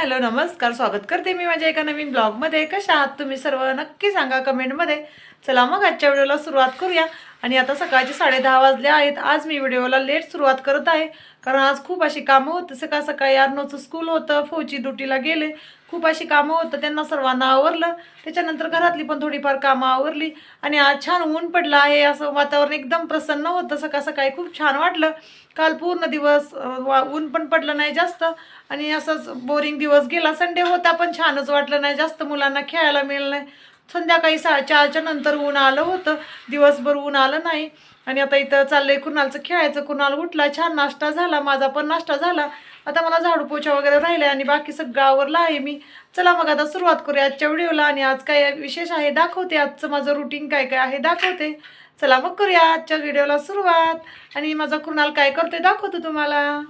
Hello नमस्कार स्वागत करते मी माझ्या एका नवीन ब्लॉगमध्ये. कशा आहात तुम्ही सर्व? नक्की सांगा कमेंटमध्ये. चला मग आजच्या व्हिडिओला सुरुवात करूया. आणि आता सकाळचे साडे दहा वाजले आहेत. आज मी व्हिडिओला लेट सुरुवात करत आहे. कारण आज खूप अशी कामं होतं. सकाळ सकाळी अर्नोचं स्कूल होतं. फौजी ड्युटीला गेले. खूप अशी कामं होतं त्यांना सर्वांना आवरलं. त्याच्यानंतर घरातली पण थोडीफार कामं आवरली. आणि आज छान ऊन पडलं आहे असं वातावरण एकदम प्रसन्न होतं. सकाळ सकाळी खूप छान वाटलं. काल पूर्ण दिवस वा- ऊन पण पडलं नाही जास्त. आणि असंच बोरिंग दिवस गेला. संडे होता पण छानच वाटलं नाही जास्त. मुलांना खेळायला मिळलं नाही. संध्याकाळी सा चारच्या नंतर ऊन आलं होतं. दिवसभर ऊन आलं नाही. आणि आता इथं चाललंय कुणालचं खेळायचं. कुणाल उठला छान नाश्ता झाला. माझा पण नाश्ता झाला. आता मला झाडू पोछा वगैरे राहिले आणि बाकी सगळं आवरलं आहे मी. चला मग आता सुरुवात करूया आजच्या व्हिडिओला आणि आज काय विशेष आहे दाखवते. आजचं माझं रुटीन काय काय आहे दाखवते. चला मग करूया आजच्या व्हिडिओला सुरुवात. आणि माझा कृणाल काय करतोय दाखवतो तुम्हाला.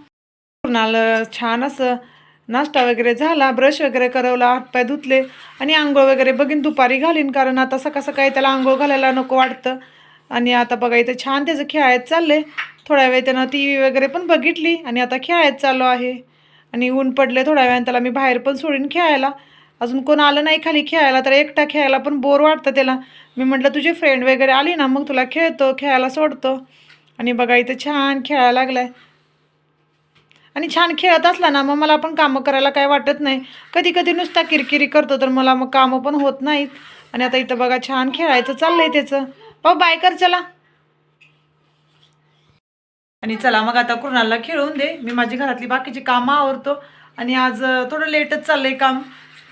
कृणाल छान असं नाश्ता वगैरे झाला ब्रश वगैरे करवला हातपाय धुतले आणि आंघोळ वगैरे बघीन दुपारी घालीन कारण आता सकाळ सकाळी त्याला आंघोळ घालायला नको वाटतं. आणि आता बघा इथं छान त्याचं खेळायत चालले थोड्या वेळ त्यानं टी व्ही वगैरे पण बघितली आणि आता खेळायत चाललो आहे. आणि ऊन पडले थोड्या वेळाने त्याला मी बाहेर पण सोडीन खेळायला. अजून कोण आलं नाही खाली खेळायला तर एकटा खेळायला पण बोर वाटतं त्याला. मी म्हटलं तुझी फ्रेंड वगैरे आली ना मग तुला खेळतो खेळायला सोडतो. आणि बघा इथं छान खेळायला लागलाय. आणि छान खेळत असला ना मग मला पण कामं करायला काय वाटत नाही. कधी कधी नुसता किरकिरी करतो तर मला मग कामं पण होत नाहीत. आणि आता इथं बघा छान खेळायचं चाललं आहे त्याचं. हो, पाहू बाय कर चला. आणि चला मग आता कृणाला खेळून दे. मी माझी घरातली बाकीची कामं आवरतो. आणि आज थोडं लेटच चाललंय काम.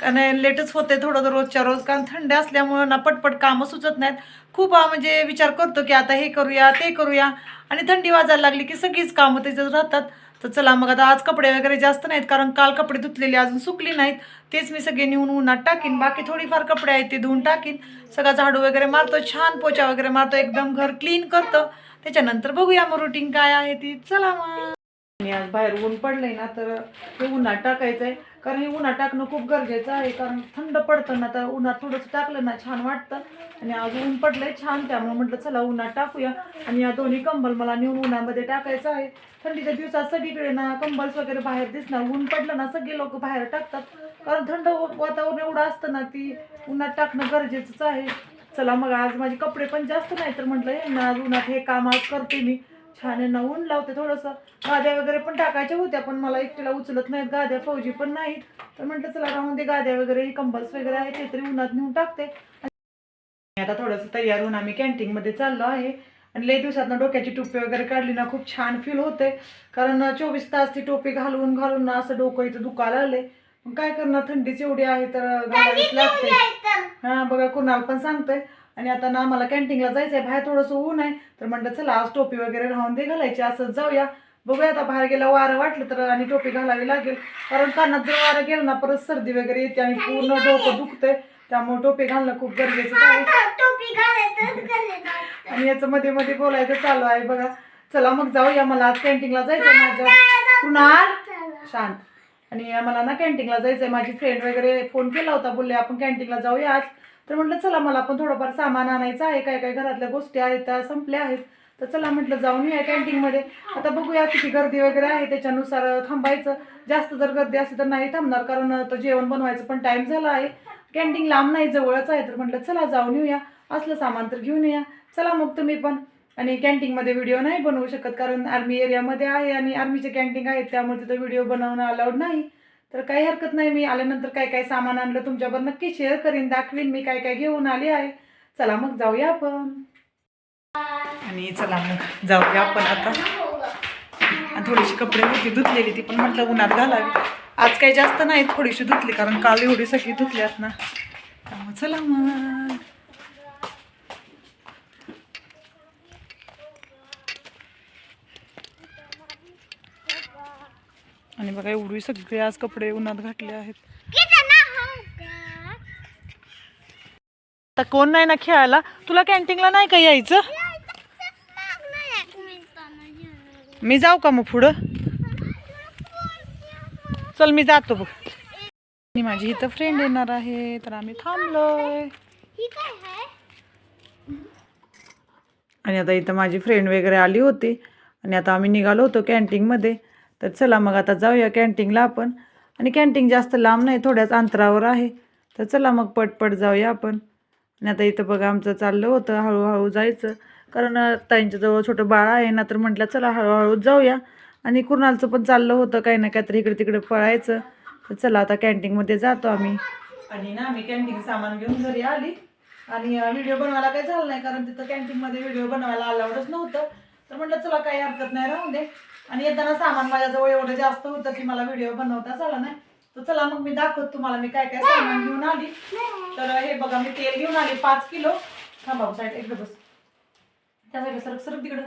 कारण लेटच होते थोडं तर रोजच्या रोज कारण थंड असल्यामुळं ना पटपट कामं सुचत नाहीत. खूप म्हणजे विचार करतो की आता हे करूया ते करूया. आणि थंडी वाजायला लागली की सगळीच कामं त्याच्यात राहतात. तर चला मग आता आज कपडे वगैरे जास्त नाहीत कारण काल कपडे धुतलेले अजून सुकली नाहीत. तेच मी सगळे नेऊन उन्हात टाकीन. बाकी थोडीफार कपडे आहेत ते धुवून टाकीन. सगळा झाडू वगैरे मारतो छान पोचा वगैरे मारतो एकदम घर क्लीन करतं. त्याच्यानंतर बघूया मग रुटीन काय आहे ती. चला मग. आणि आज बाहेर ऊन पडलंय ना तर हे उन्हात टाकायचं आहे कारण हे उन्हात टाकणं खूप गरजेचं आहे कारण थंड पडतं ना तर उन्हात थोडंसं टाकलं ना छान वाटतं. आणि आज ऊन पडलंय छान त्यामुळे म्हटलं चला उन्हात टाकूया. आणि या दोन्ही कंबल मला नेऊन उन्हामध्ये टाकायचं आहे. थंडीच्या दिवसात सगळीकडे ना कंबल्स वगैरे बाहेर दिसणार. ऊन पडलं ना सगळे लोक बाहेर टाकतात. कारण थंड वातावरण एवढं असतं ना ती उन्हात टाकणं गरजेचंच आहे. चला मग आज माझे कपडे पण जास्त नाही तर म्हटलं हे ना आज उन्हात हे काम आज करते मी. छान आहे ऊन लावते थोडंसं. गाद्या वगैरे पण टाकायच्या होत्या पण मला एकटीला उचलत नाहीत गाद्या फौजी पण नाहीत. तर म्हटलं चला राहून दे गाद्या वगैरे कंबल्स वगैरे आहे ते तरी उन्हात नेऊन टाकते. आता थोडंसं तयार होऊन आम्ही कॅन्टीनमध्ये चाललो आहे. आणि लई दिवसात डोक्याची टोपी वगैरे काढली ना खूप छान फील होते. कारण चोवीस तास ती टोपी घालून घालून ना असं डोकं इथं दुखायला आले मग काय करणार थंडीच एवढी आहे तर घालावीच लागते हा बघा कुणाल पण सांगतोय. आणि आता ना मला कॅन्टीनला जायचंय बाहेर थोडंसं ऊन आहे. तर म्हटलं चला आज टोपी वगैरे राहून दे घालायची असंच जाऊया. बघूया आता बाहेर गेला वारं वाटलं तर आणि टोपी घालावी लागेल. कारण कानात जर वारं गेलं ना परत सर्दी वगैरे येते आणि पूर्ण डोकं दुखतंय. त्यामुळे टोपी घालणं खूप गरजेचं आहे. आणि याचं मध्ये मध्ये बोलायचं चालू आहे बघा. चला मग जाऊया. मला आज कॅन्टीनला जायचं माझ्या कुणाल? शांत. आणि मला ना कॅन्टीनला जायचंय. माझी फ्रेंड वगैरे फोन केला होता बोलले आपण कॅन्टीनला जाऊया आज. तर म्हटलं चला मला पण थोडंफार सामान आणायचं आहे. काय काय घरातल्या गोष्टी आहेत त्या संपल्या आहेत. तर चला म्हटलं जाऊन येऊया कॅन्टीनमध्ये आता बघूया किती गर्दी वगैरे आहे. त्याच्यानुसार थांबायचं. जास्त जर गर्दी असेल तर नाही थांबणार कारण तर जेवण बनवायचं पण टाईम झाला आहे. कॅन्टीन लांब नाही जवळच आहे. तर म्हटलं चला जाऊन येऊया. असलं सामान तर घेऊन या चला मग तुम्ही पण. आणि कॅन्टीनमध्ये व्हिडिओ नाही बनवू शकत कारण आर्मी एरियामध्ये आहे आणि आर्मीचे कॅन्टीन आहेत. त्यामुळे तिथं व्हिडिओ बनवणं अलाउड नाही. तर काही हरकत नाही मी आल्यानंतर काय काय सामान आणलं तुमच्यावर नक्की शेअर करीन दाखवीन मी काय काय घेऊन आले आहे. चला मग जाऊया आपण. आणि चला मग जाऊया आपण आता. आणि थोडीशी कपडे होती धुतलेली ती पण म्हटलं उन्हात घालावी. आज काही जास्त नाही थोडीशी धुतली कारण काल एवढी सगळी धुतल्यात ना. चला मग आणि बघा एवढी सगळे आज कपडे उन्हात घातले आहेत. आता कोण नाही ना खेळायला? तुला कॅन्टीनला नाही का यायचं? मी जाऊ का मग पुढं? चल मी जातो बघ. आणि माझी इथं फ्रेंड येणार आहे तर आम्ही थांबलोय. आणि आता इथं माझी फ्रेंड वगैरे आली होती. आणि आता आम्ही निघालो होतो कॅन्टीनमध्ये तर चला मग आता जाऊया कॅन्टीनला आपण. आणि कॅन्टीन जास्त लांब नाही थोड्याच अंतरावर आहे. तर चला मग पटपट जाऊया आपण. आणि आता इथं बघा आमचं चाललं होतं हळूहळू जायचं. कारण ताईंच्याजवळ जवळ छोटं बाळ आहे ना तर म्हटलं चला हळूहळू जाऊया. आणि कुणालचं पण चाललं होतं काही ना काहीतरी इकडे तिकडे पळायचं. तर चला आता कॅन्टीनमध्ये जातो आम्ही. आणि ना आम्ही कॅन्टीन सामान घेऊन घरी आली. आणि व्हिडिओ बनवायला काही झालं नाही कारण तिथं कॅन्टीनमध्ये व्हिडिओ बनवायला अलाउडच नव्हतं. म्हटलं चला काही हरकत नाही राहू दे. आणि येताना सामान माझ्याजवळ एवढं जास्त होतं की मला व्हिडिओ बनवताच आला नाही. तर चला मग मी दाखवत तुम्हाला मी काय काय सामान घेऊन आली. तर हे बघा मी तेल घेऊन आली पाच किलो. थांबा हो, साईड एकदा बस. त्या साईड सरक सरक तिकडं.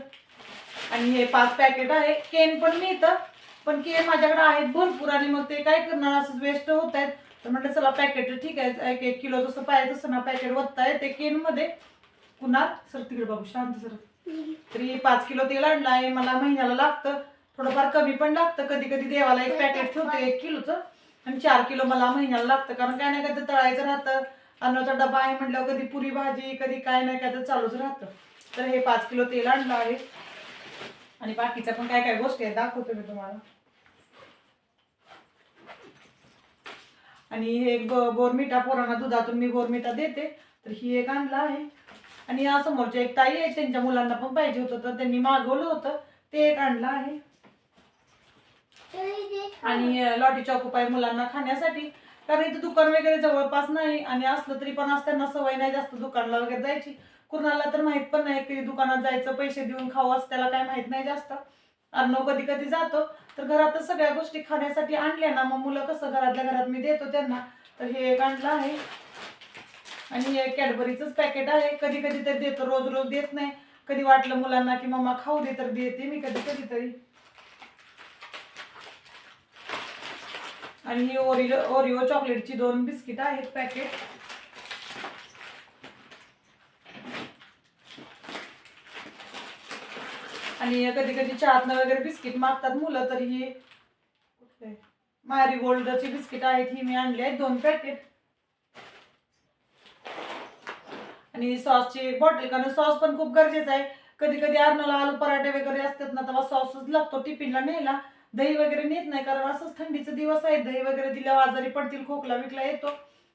आणि हे पाच पॅकेट आहे. केन पण मिळतं पण केन माझ्याकडे आहेत भरपूर आणि मग ते काय करणार असंच वेस्ट होत आहेत. तर म्हटलं चला पॅकेट ठीक आहे एक एक किलो जसं पाहिजे तसं ना पॅकेट वत्ताय ते केन मध्ये पुन्हा सर तिकडे बाबू शांत सर तरी पाच किलो तेल आणलं आहे मला महिन्याला लागतं. थोडंफार कमी पण लागतं. कधी कधी देवाला एक पॅकेट ठेवते एक किलोचं. आणि चार किलो मला महिन्याला लागतं. कारण काय नाही काय तर तळायचं राहतं. अन्नाचा डबा आहे म्हटल्यावर कधी पुरी भाजी कधी काय नाही काय तर चालूच राहतं. तर हे पाच किलो तेल आणलं आहे. आणि बाकीच्या पण काय काय गोष्टी आहेत दाखवतो मी तुम्हाला. आणि हे एक ब- पोरांना दुधातून मी बोरमिठा देते. तर ही एक आणलं आहे. आणि या समोरच्या एक ताई आहे त्यांच्या मुलांना पण पाहिजे होतं तर त्यांनी मागवलं होतं. ते एक आणलं आहे. आणि लॉटी चॉकोपाय मुलांना खाण्यासाठी. कारण इथं दुकान वगैरे जवळपास नाही आणि असलं तरी पण आज त्यांना सवय नाही जास्त दुकानला वगैरे जायची. कुणाला तर माहीत पण नाही की दुकानात जायचं पैसे देऊन खावं असं त्याला काय माहीत नाही जास्त. अर्णव कधी कधी जातो. तर घरातच सगळ्या गोष्टी खाण्यासाठी आणल्या ना मग मुलं कसं घरातल्या घरात मी देतो त्यांना. तर हे एक आणलं आहे. आणि हे कॅडबरीचंच पॅकेट आहे. कधी कधी तर देतो रोज रोज देत नाही. कधी वाटलं मुलांना की मम्मा खाऊ दे तर देते मी कधी कधी तरी. आणि ही ओरिओ ओरिओ चॉकलेटची दोन बिस्किट आहेत पॅकेट. आणि कधी कधी चहातनं वगैरे बिस्किट मागतात मुलं तर ही मारी गोल्डची बिस्किट आहेत ही मी आणली आहेत दोन पॅकेट. आणि सॉसची बॉटल कारण सॉस पण खूप गरजेचं आहे. कधी कधी अर्नाला आलू पराठे वगैरे असतात ना तेव्हा सॉसच लागतो टिफिनला न्यायला. दही वगैरे नेत नाही कारण असंच थंडीचे दिवस आहे. दही वगैरे दिल्यावर आजारी पडतील खोकला विकला येतो.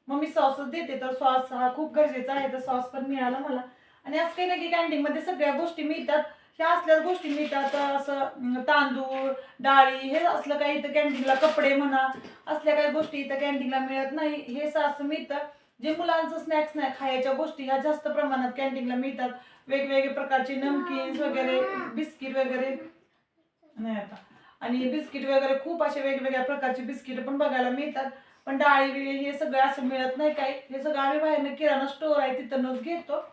मग मी सॉसच देते तर सॉस हा खूप गरजेचा आहे तर सॉस पण मिळाला मला. आणि असं काही नाही की कॅन्टीनमध्ये सगळ्या गोष्टी मिळतात. ह्या असल्याच गोष्टी मिळतात. असं तांदूळ डाळी हे असलं काही इथं कॅन्टीनला कपडे म्हणा असल्या काही गोष्टी इथं कॅन्टीनला मिळत नाही. हे असं मिळतं. जे मुलांचं स्नॅक्स नाही खायच्या गोष्टी ह्या जास्त प्रमाणात कॅन्टीनला मिळतात. वेगवेगळे प्रकारचे नमकीन्स वगैरे बिस्किट वगैरे. नाही आता. आणि बिस्किट वगैरे खूप असे वेगवेगळ्या प्रकारचे बिस्किट पण बघायला मिळतात. पण डाळी बिळी हे सगळं असं मिळत नाही काही. हे सगळं आम्ही बाहेरनं किराणा स्टोर आहे तिथूनच घेतो.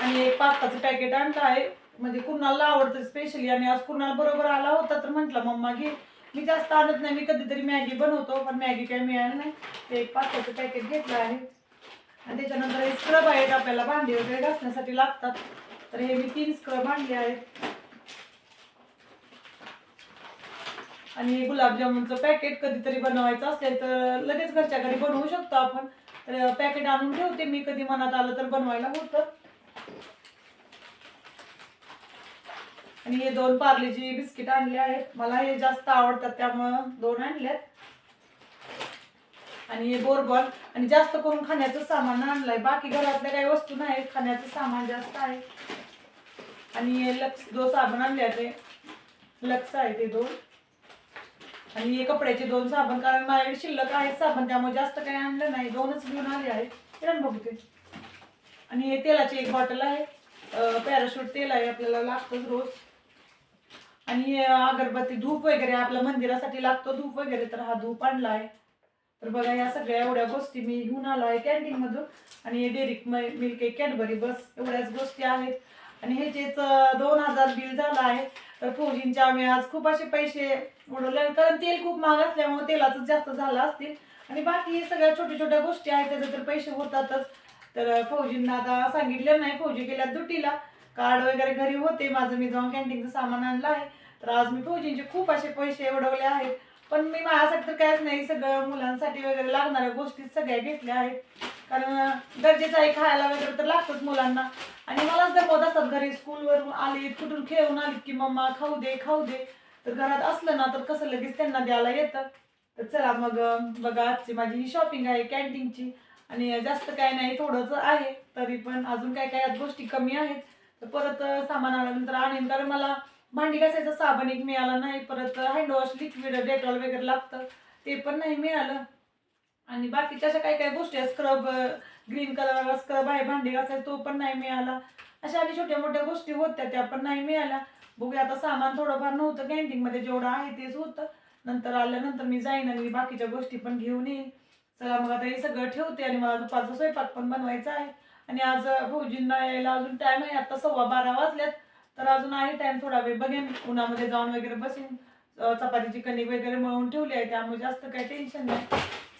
आणि एक पास्ताचं पॅकेट आणलं आहे. म्हणजे कुणाला आवडतं स्पेशली आणि आज कुणाला बरोबर आला होता तर म्हटलं मम्मा घे. मी जास्त आणत नाही. मी कधीतरी मॅगी बनवतो पण मॅगी काही मिळालं नाही. ते एक पास्ताचं पॅकेट घेतलं आहे. आणि त्याच्यानंतर हे स्क्रब आहेत आपल्याला भांडी वगैरे घासण्यासाठी लागतात. तर हे मी तीन स्क्रब आणले आहेत. आणि हे गुलाबजामुनचं पॅकेट कधीतरी बनवायचं असेल तर लगेच घरच्या घरी बनवू शकतो आपण. तर पॅकेट आणून ठेवते मी. कधी मनात आलं तर बनवायला होतं. आणि हे दोन पार्लेजी बिस्किट आणले आहेत. मला हे जास्त आवडतात त्यामुळं दोन आणल्यात आणि हे बोरबॉल आणि जास्त करून खाण्याचं सामान आणलंय. बाकी घरातल्या काही वस्तू नाही खाण्याचं सामान जास्त आहे. आणि हे लक्स दो साबण आणले ते लक्स आहे ते दोन. आणि हे कपड्याचे दोन साबण कारण माझ्याकडे शिल्लक आहेत साबण त्यामुळे जास्त काही आणलं नाही. दोनच घेऊन आले आहे किरण बघू ते आणि हे तेलाची एक बॉटल आहे. पॅराशूट तेल आहे आपल्याला लागतंच रोज. आणि अगरबत्ती धूप वगैरे आपल्या मंदिरासाठी लागतो धूप वगैरे तर हा धूप आणलाय. तर बघा या सगळ्या एवढ्या गोष्टी मी घेऊन आलो आहे कॅन्टीन मधून. आणि डेरिक मिल्क एक कॅडबरी बस एवढ्याच गोष्टी आहेत. आणि ह्याचेच दोन हजार बिल झालं आहे तर फोजींचे आम्ही आज खूप असे पैसे उडवले. कारण तेल खूप महाग असल्यामुळे तेलाचं जास्त झालं असतील. आणि बाकी हे सगळ्या छोट्या छोट्या गोष्टी आहेत त्याचे तर पैसे होतातच. तर फौजींना आता सांगितलं नाही फौजी गेल्या दुटीला. कार्ड वगैरे घरी होते माझं मी जाऊन कॅन्टीनचं सामान आणलं आहे. तर आज मी फौजींचे खूप असे पैसे उडवले आहेत. पण मी माझ्यासाठी तर काहीच नाही सगळं मुलांसाठी वगैरे लागणाऱ्या गोष्टी सगळ्या घेतल्या आहेत. कारण गरजेचं आहे खायला वगैरे तर लागतंच मुलांना. आणि मलाच दाखवत असतात घरी स्कूलवरून आले कुठून खेळून आलीत की मम्मा खाऊ दे खाऊ दे. तर घरात असलं ना तर कसं लगेच त्यांना द्यायला येतं. तर चला मग बघा आजची माझी ही शॉपिंग आहे कॅन्टीनची आणि जास्त काय नाही थोडंच आहे तरी पण अजून काय काय गोष्टी कमी आहेत. तर परत सामान आल्यानंतर आणेन. कारण मला भांडी घासायचा साबण एक मिळाला नाही. परत हँडवॉश लिक्विड डेटॉल वगैरे लागतं. ते पण नाही मिळालं. आणि बाकीच्या अशा काही काही गोष्टी आहेत. स्क्रब ग्रीन कलरवाला स्क्रब आहे भांडी घासायचा तो पण नाही मिळाला. अशा आणि छोट्या मोठ्या गोष्टी होत्या त्या पण नाही मिळाल्या. बघूया आता सामान थोडंफार नव्हतं कॅन्टीनमध्ये जेवढं आहे तेच होतं. नंतर आल्यानंतर मी जाईन आणि बाकीच्या गोष्टी पण घेऊन येईन. चला मग आता हे सगळं ठेवते आणि मला दुपारचा स्वयंपाक पण बनवायचा आहे. आणि आज भाऊजींना यायला अजून टाइम आहे. आता सव्वा बारा वाजल्यात तर अजून आहे टाइम थोडा वेळ. बघेन उन्हामध्ये जाऊन वगैरे बसेन चपातीची कणिक वगैरे मळून ठेवली आहे. त्यामुळे जास्त काही टेन्शन नाही.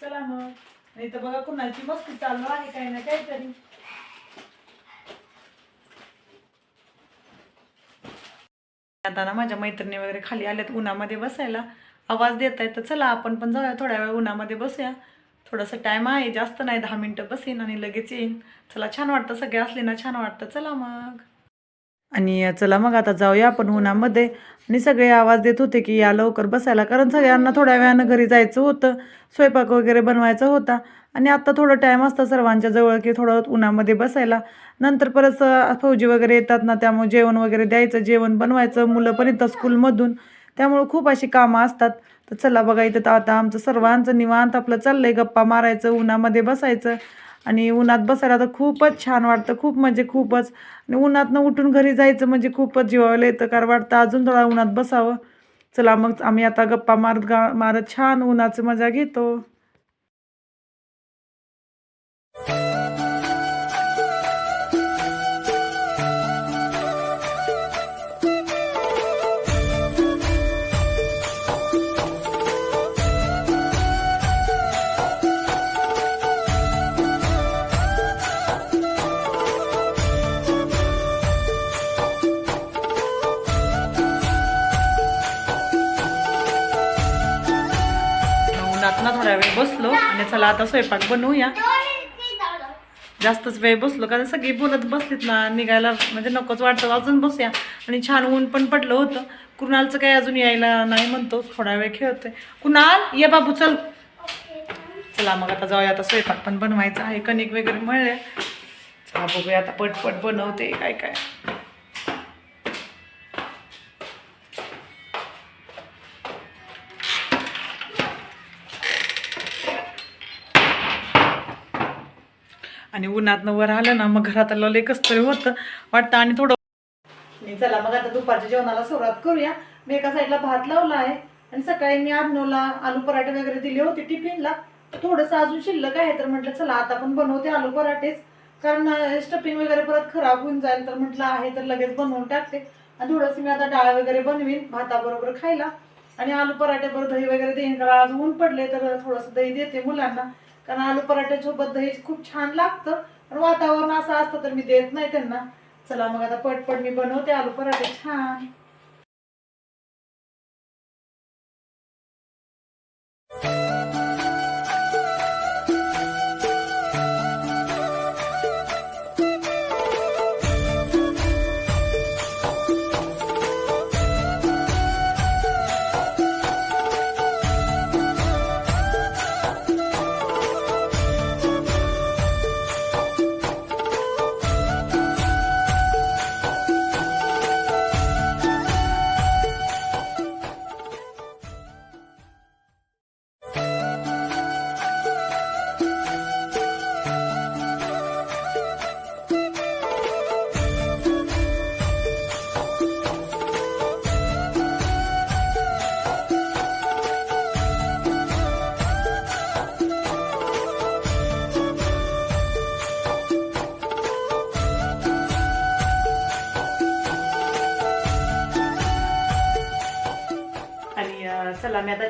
चला मग. नाही तर बघा कुणाची मस्ती चालू आहे काही ना काहीतरी. आता ना माझ्या मैत्रिणी वगैरे खाली आल्यात उन्हामध्ये बसायला. आवाज देत आहे तर चला आपण पण जाऊया. थोड्या वेळ उन्हामध्ये बसूया. थोडंसं टाईम आहे जास्त नाही दहा मिनटं बसेन आणि लगेच येईन. चला छान वाटतं सगळे असले ना छान वाटतं. चला मग. आणि चला मग आता जाऊया आपण उन्हामध्ये. आणि सगळे आवाज देत होते की या लवकर बसायला कारण सगळ्यांना थोड्या वेळानं घरी जायचं होतं. स्वयंपाक वगैरे बनवायचा होता. आणि आत्ता थोडं टाईम असतं सर्वांच्या जवळ की थोडं उन्हामध्ये बसायला. नंतर परत फौजी वगैरे येतात ना त्यामुळे जेवण वगैरे द्यायचं जेवण बनवायचं. मुलं पण येतात स्कूलमधून त्यामुळं खूप अशी कामं असतात. तर चला बघा इथं तर आता आमचं सर्वांचं निवांत आपलं चाललंय गप्पा मारायचं उन्हामध्ये बसायचं. आणि उन्हात बसायला तर खूपच छान वाटतं खूप म्हणजे खूपच. आणि उन्हातनं उठून घरी जायचं म्हणजे खूपच जीवायला येतं कारण वाटतं अजून थोडा उन्हात बसावं. चला मग आम्ही आता गप्पा मारत गा मारत छान उन्हाचं मजा घेतो. चला आता स्वयंपाक बनवूया. जास्तच वेळ बसलो कारण सगळी बोलत बसलीत ना निघायला म्हणजे नकोच वाटतं. अजून बसूया. आणि छान ऊन पण पडलं होतं. कुणालचं काही अजून यायला नाही म्हणतो थोडा वेळ खेळतोय. कुणाल ये बाबू चल. चला मग आता जाऊया. आता स्वयंपाक पण बनवायचा आहे. कणिक वगैरे मळले चला बघूया आता पटपट बनवते काय काय. आणि उन्हातनं वर आलं ना मग घरात आलं कसं तरी होतं. वाटतं आणि थोडं चला मग आता दुपारच्या जेवणाला सुरुवात करूया. मी एका साईडला भात लावला आहे आणि सकाळी मी आजनोला आलू पराठे वगैरे दिले होते टिफिनला. थोडंसं अजून शिल्लक आहे तर म्हटलं चला आता पण बनवते आलू पराठेच. कारण स्टफिंग वगैरे परत खराब होऊन जाईल तर म्हटलं आहे तर लगेच बनवून टाकते. आणि थोडंसं मी आता डाळ वगैरे बनवीन भाताबरोबर खायला. आणि आलू पराठ्याबरोबर दही वगैरे देईन कारण आज ऊन पडले तर थोडंसं दही देते मुलांना. कारण आलू पराठ्यासोबत दही खूप छान लागतं. पण वातावरण असं असतं तर मी देत नाही त्यांना. चला मग आता पटपट मी बनवते आलू पराठे. छान.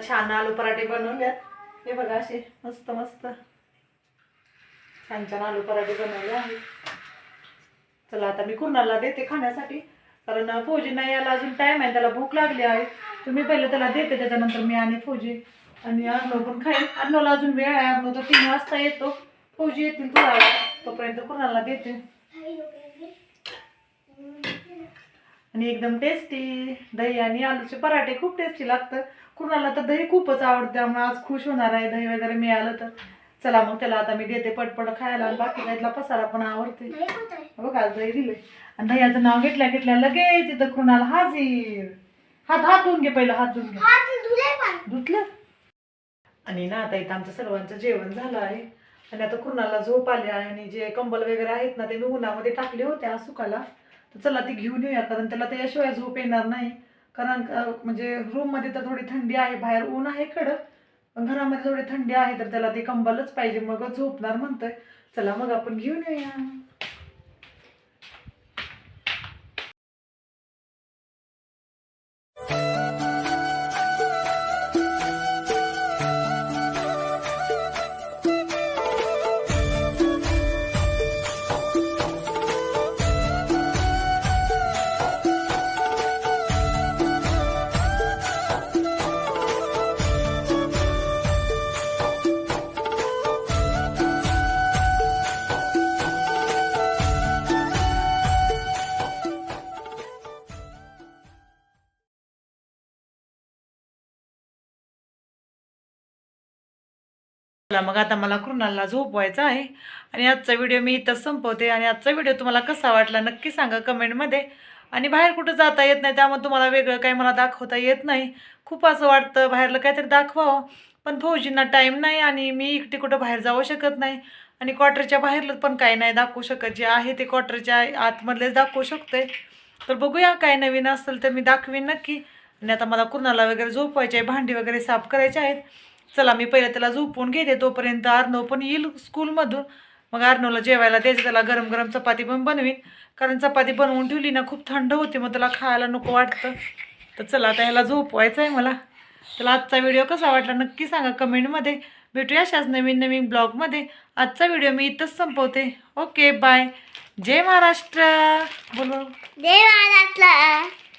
छान आलू पराठे बनवल्यात हे बघा असे मस्त मस्त. छान छान आलू पराठे बनवले आहेत. चला आता मी कुणाला देते खाण्यासाठी. कारण फौजी फौजींना याला अजून टाइम आहे त्याला भूक लागली आहे. तुम्ही पहिले त्याला देते त्याच्यानंतर मी आणि फौजी आणि अर्णव पण खाईल. अर्णवला अजून वेळ आहे अर्णव तर तीन वाजता येतो. फौजी येतील थोडा तोपर्यंत कुणाला देते. आणि एकदम टेस्टी दही आणि आलूचे पराठे खूप टेस्टी लागतं कुणाला तर दही खूपच आवडतं त्यामुळे आज खुश होणार आहे. दही वगैरे मिळालं तर. चला मग त्याला आता मी देते पटपट खायला आणि बाकी जायला पसारा पण आवडते. बघ आज दही दिले आणि दह्याचं नाव घेतल्या घेतल्या लगेच इथं कुणाला हाजीर. हात हात धुवून घे पहिलं हात धुवून घे. धुतलं? आणि ना आता इथं आमचं सर्वांचं जेवण झालं आहे. आणि आता कुणाला झोप आली आहे आणि जे कंबल वगैरे आहेत ना ते मी उन्हामध्ये टाकले होते सुकाला तर चला ती घेऊन येऊया कारण त्याला त्याच्याशिवाय झोप येणार नाही. कारण म्हणजे रूममध्ये तर थोडी थंडी आहे बाहेर ऊन आहे कडक. पण घरामध्ये थोडी थंडी आहे तर त्याला ते कंबलच पाहिजे. मग झोपणार म्हणतोय. चला मग आपण घेऊन येऊया. चला मग आता मला कृणालला झोपवायचा आहे. आणि आजचा व्हिडिओ मी इथंच संपवते. आणि आजचा व्हिडिओ तुम्हाला कसा वाटला नक्की सांगा कमेंटमध्ये. आणि बाहेर कुठं जाता येत नाही त्यामुळे तुम्हाला वेगळं काही मला दाखवता येत नाही. खूप असं वाटतं बाहेरलं काहीतरी दाखवावं. पण फौजींना टाईम नाही आणि मी एकटी कुठं बाहेर जाऊ शकत नाही. आणि क्वार्टरच्या बाहेरलं पण काही नाही दाखवू शकत. जे आहे ते क्वार्टरच्या आतमधलेच दाखवू शकते तर बघूया काय नवीन असेल तर मी दाखवीन नक्की. आणि आता मला कुणाला वगैरे झोपवायचे आहे भांडी वगैरे साफ करायचे आहेत. चला मी पहिलं त्याला झोपून घेते तोपर्यंत अर्णव पण येईल स्कूलमधून मग अर्णवला जेवायला द्यायचं त्याला गरम गरम चपाती पण बनवीन. कारण चपाती बनवून ठेवली ना खूप थंड होती मग त्याला खायला नको वाटतं. तर चला आता ह्याला झोपवायचं आहे मला. त्याला आजचा व्हिडिओ कसा वाटला नक्की सांगा कमेंटमध्ये. भेटूया अशाच नवीन नवीन ब्लॉगमध्ये. आजचा व्हिडिओ मी इथंच संपवते. Okay bye. जय महाराष्ट्र. बोलो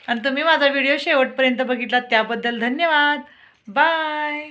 आणि तुम्ही माझा व्हिडिओ शेवटपर्यंत बघितला त्याबद्दल धन्यवाद. बाय.